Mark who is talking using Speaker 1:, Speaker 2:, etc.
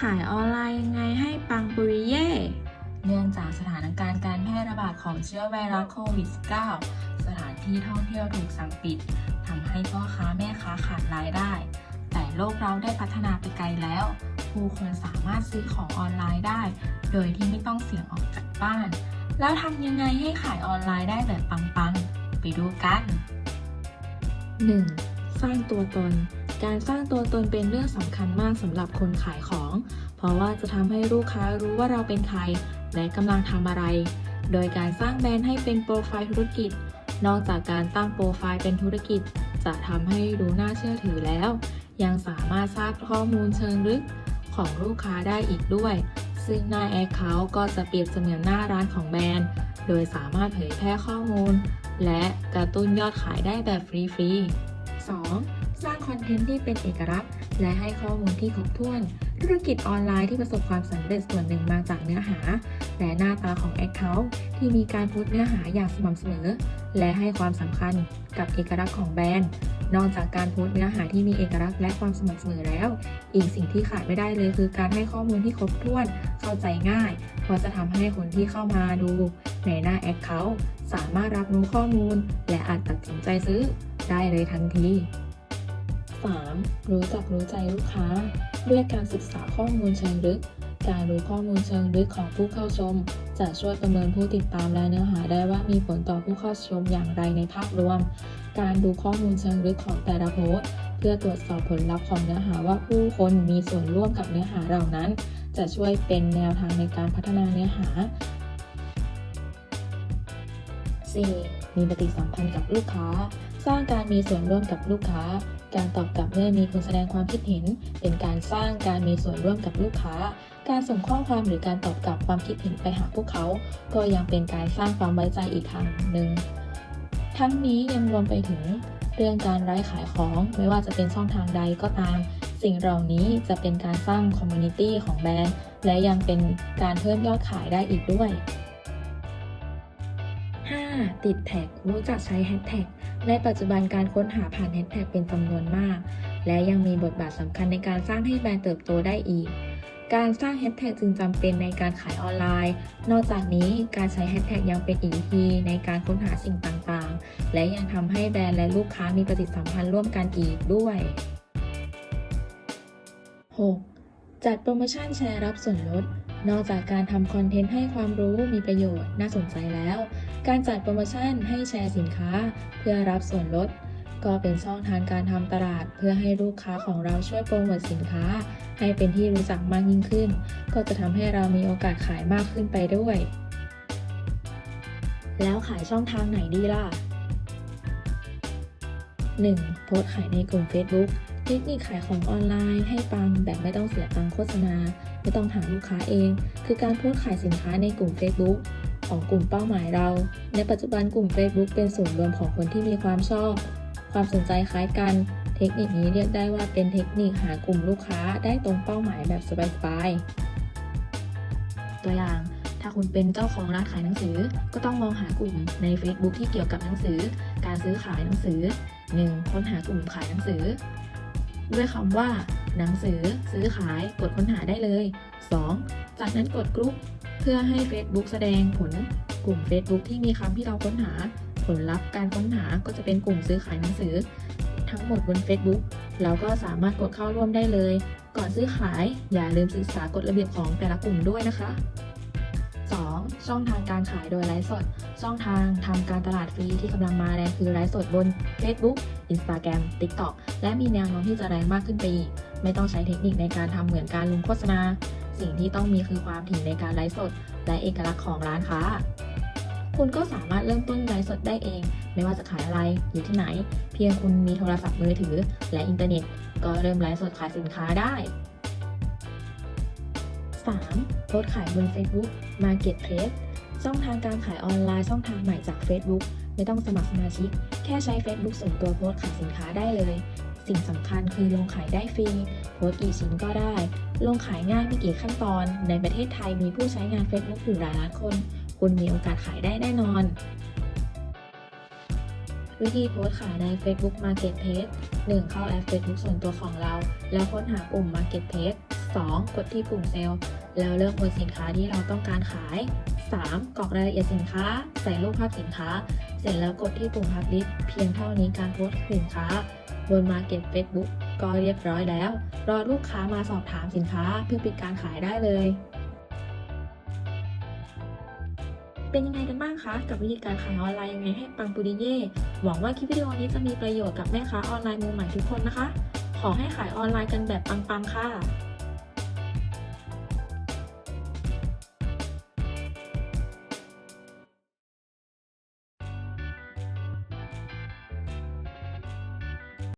Speaker 1: ขายออนไลน์ยังไงให้ปังปุริเย่
Speaker 2: เนื่องจากสถานการณ์การแพร่ระบาดของเชื้อไวรัสโควิด -19 สถานที่ท่องเที่ยวถูกสั่งปิดทำให้พ่อค้าแม่ค้าขาดรายได้ แต่โลกเราได้พัฒนาไปไกลแล้ว ผู้คนสามารถซื้อของออนไลน์ได้ โดยที่ไม่ต้องเสี่ยงออกจากบ้าน แล้วทำยังไงให้ขายออนไลน์ได้แบบปังๆ ไปดูกัน
Speaker 1: 1. สร้างตัวตน การสร้างตัวตนเป็นเรื่องสำคัญมากสำหรับคนขายของ เพราะว่าจะทำให้ลูกค้ารู้ว่าเราเป็นใคร และกำลังทำอะไร โดยการสร้างแบรนด์ให้เป็นโปรไฟล์ธุรกิจ นอกจากการตั้งโปรไฟล์เป็นธุรกิจ จะทำให้ดูน่าเชื่อถือแล้ว ยังสามารถทราบข้อมูลเชิงลึกของลูกค้าได้อีกด้วย ซึ่งหน้าแอคเคาท์ก็จะเปรียบเสมือนหน้าร้านของแบรนด์ โดยสามารถเผยแพร่ข้อมูล และกระตุ้นยอดขายได้แบบฟรีๆ 2. สร้างคอนเทนต์ที่เป็นเอกลักษณ์ และให้ข้อมูลที่ครบถ้วน ธุรกิจออนไลน์ที่ประสบความสำเร็จส่วนหนึ่งมาจากเนื้อหา และหน้าตาของ Account ที่มีการโพสต์เนื้อหาอย่างสม่ำเสมอ และให้ความสำคัญกับเอกลักษณ์ของแบรนด์ นอกจากการโพสต์เนื้อหาที่มีเอกลักษณ์และความสม่ำเสมอแล้ว อีกสิ่งที่ขาดไม่ได้เลยคือการให้ข้อมูลที่ครบถ้วน เข้าใจง่าย เพราะจะทำให้คนที่เข้ามาดูในหน้า Account สามารถรับรู้ข้อมูล และอาจตัดสินใจซื้อได้เลยทันที 3. รู้จักรู้ใจลูกค้า ด้วยการศึกษาข้อมูลเชิงลึก การรู้ข้อมูลเชิงลึกของผู้เข้าชม จะช่วยประเมินผู้ติดตามและเนื้อหาได้ว่ามีผลต่อผู้เข้าชมอย่างไรในภาพรวม การดูข้อมูลเชิงลึกของแต่ละโพสต์เพื่อตรวจสอบผลลัพธ์ของเนื้อหาว่าผู้คนมีส่วนร่วมกับเนื้อหาเหล่านั้น จะช่วยเป็นแนวทางในการพัฒนาเนื้อหา 4. มีปฏิสัมพันธ์กับลูกค้า สร้างการมีส่วนร่วมกับลูกค้า การตอบกลับเมื่อมีคนแสดงความคิดเห็น เป็นการสร้างการมีส่วนร่วมกับลูกค้า การส่งข้อความหรือการตอบกลับความคิดเห็นไปหาพวกเขา ก็ยังเป็นการสร้างความไว้ใจอีกทางหนึ่ง ทั้งนี้ยังรวมไปถึงเรื่องการไร้ขายของไม่ว่าจะเป็นช่องทางใดก็ตาม สิ่งเหล่านี้จะเป็นการสร้างคอมมูนิตี้ของแบรนด์ และยังเป็นการเพิ่มยอดขายได้อีกด้วย ติดแท็กรู้จักใช้แฮชแท็กในปัจจุบันการค้นหาผ่านแฮชแท็กเป็นจำนวนมาก และยังมีบทบาทสำคัญในการสร้างให้แบรนด์เติบโตได้อีก การสร้างแฮชแท็กจึงจำเป็นในการขายออนไลน์ นอกจากนี้การใช้แฮชแท็กยังเป็นอีกวิธีในการค้นหาสิ่งต่างๆ และยังทำให้แบรนด์และลูกค้ามีปฏิสัมพันธ์ร่วมกันอีกด้วย 6. จัดโปรโมชั่นแชร์รับส่วนลด นอกจากการทำคอนเทนต์ให้ความรู้มีประโยชน์น่าสนใจแล้ว การจัดโปรโมชั่นให้แชร์สินค้าเพื่อรับส่วนลด ก็เป็นช่องทางการทำตลาด เพื่อให้ลูกค้าของเราช่วยโปรโมทสินค้า ให้เป็นที่รู้จักมากยิ่งขึ้น ก็จะทำให้เรามีโอกาสขายมากขึ้นไปด้วย แล้วขายช่องทางไหนดีล่ะ 1. โพสขายในกลุ่ม Facebook เทคนิคขายของออนไลน์ให้ปังแบบไม่ต้องเสียตังโฆษณา ไม่ต้องหาลูกค้าเอง คือการโพสขายสินค้าในกลุ่ม Facebook ของกลุ่มเป้าหมายเรา ในปัจจุบันกลุ่ม Facebook เป็นศูนย์รวมของคนที่มีความชอบ ความสนใจคล้ายกัน เทคนิคนี้เรียกได้ว่าเป็นเทคนิคหากลุ่มลูกค้าได้ตรงเป้าหมายแบบสบายๆตัวอย่างถ้าคุณเป็นเจ้าของร้านขายหนังสือ ก็ต้องมองหากลุ่มใน Facebook ที่เกี่ยวกับหนังสือ การซื้อขายหนังสือ 1. ค้นหากลุ่มขายหนังสือ ด้วยคำว่า หนังสือซื้อขายกดค้นหาได้เลย 2. จากนั้นกดกรุ๊ปเพื่อให้ Facebook แสดงผลกลุ่ม Facebook ที่มีคำที่เราค้นหา ผลลัพธ์การค้นหาก็จะเป็นกลุ่มซื้อขายหนังสือ ทั้งหมดบน Facebook เราก็สามารถกดเข้าร่วมได้เลย ก่อนซื้อขายอย่าลืมศึกษากฎระเบียบของแต่ละกลุ่มด้วยนะคะ ช่องทางการขายโดยไลฟ์สด ช่องทางทำการตลาดฟรีที่กำลังมาแรงคือไลฟ์สดบน Facebook Instagram TikTok และมีแนวโน้มที่จะแรงมากขึ้นไปอีก ไม่ต้องใช้เทคนิคในการทำเหมือนการลงโฆษณา สิ่งที่ต้องมีคือความถี่ในการไลฟ์สด และเอกลักษณ์ของร้านค้า คุณก็สามารถเริ่มต้นไลฟ์สดได้เอง ไม่ว่าจะขายอะไรอยู่ที่ไหน เพียงคุณมีโทรศัพท์มือถือ และอินเทอร์เน็ต ก็เริ่มไลฟ์สดขายสินค้าได้ 3. โพสต์ขายบน Facebook Marketplace ช่องทางการขายออนไลน์ช่องทางใหม่จาก Facebook ไม่ต้องสมัครสมาชิก แค่ใช้ Facebook ส่วนตัวโพสขายสินค้าได้เลย สิ่งสำคัญคือลงขายได้ฟรี โพสกี่ชิ้นก็ได้ ลงขายง่ายไม่กี่ขั้นตอน ในประเทศไทยมีผู้ใช้งาน Facebook อยู่หลายล้านคน คุณมีโอกาสขายได้แน่นอน วิธีโพสขายใน Facebook Marketplace 1. เข้าแอป Facebook ส่วนตัวของเรา แล้วค้นหากลุ่ม Marketplace 2. กดที่ปุ่มเซลล์แล้วเลือกหมวดสินค้าที่เราต้องการขาย 3. กรอกรายละเอียดสินค้า ใส่รูปภาพสินค้า เสร็จแล้วกดที่ปุ่ม Publish เพียงเท่านี้การโพสต์สินค้า บน Market Facebook ก็เรียบร้อยแล้ว รอลูกค้ามาสอบถามสินค้าเพื่อปิดการขายได้เลย เป็นยังไงกันบ้างคะกับวิธีการขายออนไลน์ยังไงให้ปังปุริเย่หวังว่าคลิปวิดีโอนี้จะมีประโยชน์กับแม่ค้าออนไลน์มือใหม่ทุกคนนะคะ ขอให้ขายออนไลน์กันแบบปังๆค่ะ